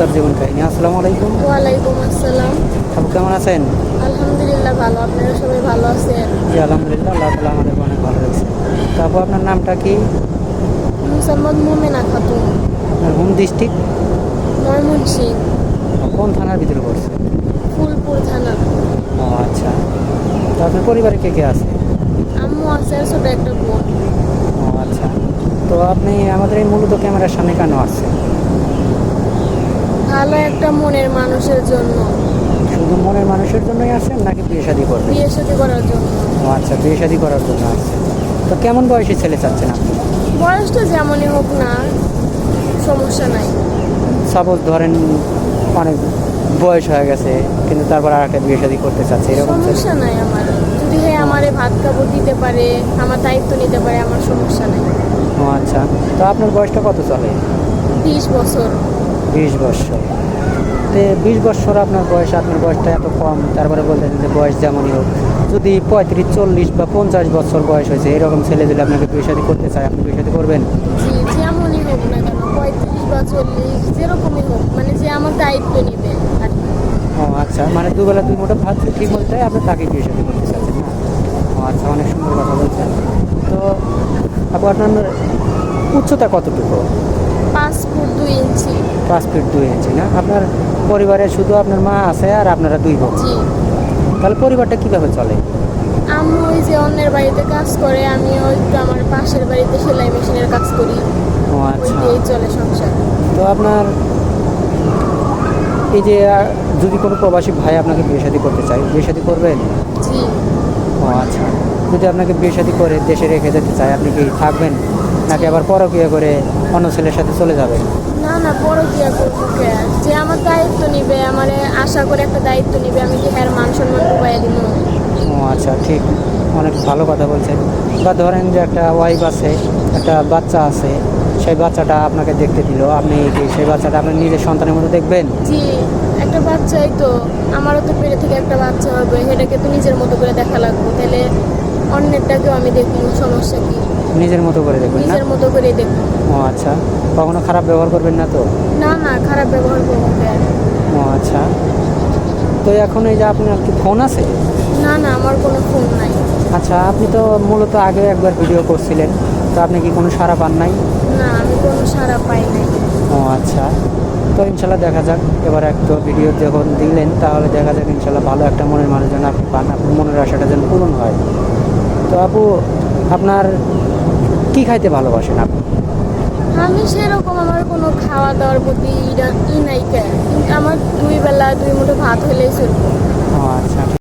তার জীবন কাহিনী আসসালামু আলাইকুম। ওয়ালাইকুম আসসালাম। আপু কেমন আছেন? আলহামদুলিল্লাহ ভালো আপনারা সবাই ভালো আছেন? জি আলহামদুলিল্লাহ আল্লাহ তালা আমাদের অনেক ভালো লাগছে তারপর আপনার নামটা কি? মুসাম্মদ মোমেনা খাতুন। আপনার হোম ডিস্ট্রিক্ট? ময়মনসিং কোন থানার ভিতরে পড়ছে? ফুলপুর থানা। ও আচ্ছা। তো আপনার পরিবারে কে কে আছে? আম্মু আছে আর ছোট একটা বোন। ও আচ্ছা। তো আপনি আমাদের এই মূলত ক্যামেরার সামনে কেন আসছেন? মনের মানুষের জন্য? শুধু মনের মানুষের জন্যই আসছেন নাকি বিয়ে শাদী করবেন বিয়ে সাথে করার জন্য। ও আচ্ছা বিয়ে শাদী করার জন্য আসছেন তো কেমন বয়সী ছেলে চাচ্ছেন আপনি? বয়সটা যেমনই হোক না সমস্যা নাই। সাপোজ ধরেন অনেক বয়স হয়ে গেছে কিন্তু তারপর আর একটা বিয়ে শাদী করতে চাচ্ছে এরকম সমস্যা নাই আমার। যদি হে আমারে ভাত কাপড় দিতে পারে আমার দায়িত্ব নিতে পারে আমার সমস্যা নাই। ও আচ্ছা তো আপনার বয়সটা কত চলে? বিশ বছর। বিশ বছর। তো বিশ বছর আপনার বয়স আপনার বয়সটা এত কম তারপরে বলতেন যে বয়স যেমনই হোক। যদি পঁয়ত্রিশ চল্লিশ বা পঞ্চাশ বছর বয়স হয়েছে এরকম ছেলে যদি আপনাকে বিয়ে করতে চায় আপনি বিয়ে করবেন? যেমনই হোক না কেন পঁয়ত্রিশ বা চল্লিশ যেরকমই হোক মানে যে আমার দায়িত্ব নিবে ও আচ্ছা মানে দুবেলা দুই মোটা ভাত ঠিক বলতে আপনি তাকে বিয়ে শাদী করতে চাচ্ছেন না? ও আচ্ছা অনেক সুন্দর কথা বলছেন। তো আপু আপনার উচ্চতা কতটুকু? পাঁচ ফুট দুই ইঞ্চি। পাঁচ ফিট দুই ইঞ্চি না? আপনার পরিবারে শুধু আপনার মা আছে আর আপনারা দুই বোন। জি। তাহলে পরিবারটা কীভাবে চলে? আম্মু ওই যে অন্যের বাড়িতে কাজ করে আমিও একটু আমার পাশের বাড়িতে সেলাই মেশিনের কাজ করি। ও আচ্ছা। দিয়েই চলে সংসার। তো আপনার এই যে আহ, যদি কোনো প্রবাসী ভাই আপনাকে বিয়ে শাদী করতে চায় বিয়ে শাদী করবেন? জি। ও আচ্ছা। যদি আপনাকে বিয়ে শাদী করে দেশে রেখে যেতে চায় আপনি কি থাকবেন? নাকি আবার পরকিয়া করে অন্য ছেলের সাথে চলে যাবে? না না আর করব যে আমার দায়িত্ব নিবে আমার আশা করে একটা দায়িত্ব নিবে আমি কি হ্যার মান সম্মান ডুবাইয়া দিব? ও আচ্ছা ঠিক। অনেক ভালো কথা বলছেন। বা ধরেন যে একটা ওয়াইফ আছে একটা বাচ্চা আছে সেই বাচ্চাটা আপনাকে দেখতে দিল। আপনি কি সেই বাচ্চাটা আপনি নিজের সন্তানের মতো দেখবেন? জি একটা বাচ্চাই তো। আমারও তো পেটে থেকে একটা বাচ্চা হবে সেটাকে তো নিজের মতো করে দেখা লাগবে। তাহলে অন্যেরটাকেও আমি দেখব সমস্যা কি? নিজের মতো করে দেখবেন না? নিজের মতো করেই দেখব। ও আচ্ছা। কখনো খারাপ ব্যবহার করবেন না তো? না না খারাপ ব্যবহার করব? ও আচ্ছা। তো এখন এই যে আপনার কি ফোন আছে? না না আমার কোনো ফোন নাই। আচ্ছা আপনি তো মূলত আগে একবার ভিডিও করছিলেন তো আপনি কি কোনো সারা পান নাই? না আমি কোনো সারা পাই নাই। ও আচ্ছা। তো ইনশাল্লাহ দেখা যাক এবার একটা ভিডিও যখন দিলেন তাহলে দেখা যাক ইনশাল্লাহ ভালো একটা মনের মানুষ যেন আপনি পান আপনার মনের আশাটা যেন পূরণ হয়। তো আপু আপনার কি খাইতে ভালোবাসেন আপনি? আমি সেরকম আমার কোনো খাওয়া দাওয়ার প্রতি ই নাই কিন্তু আমার দুই বেলা দুই মুঠো ভাত হলেই চলবে। ও আচ্ছা।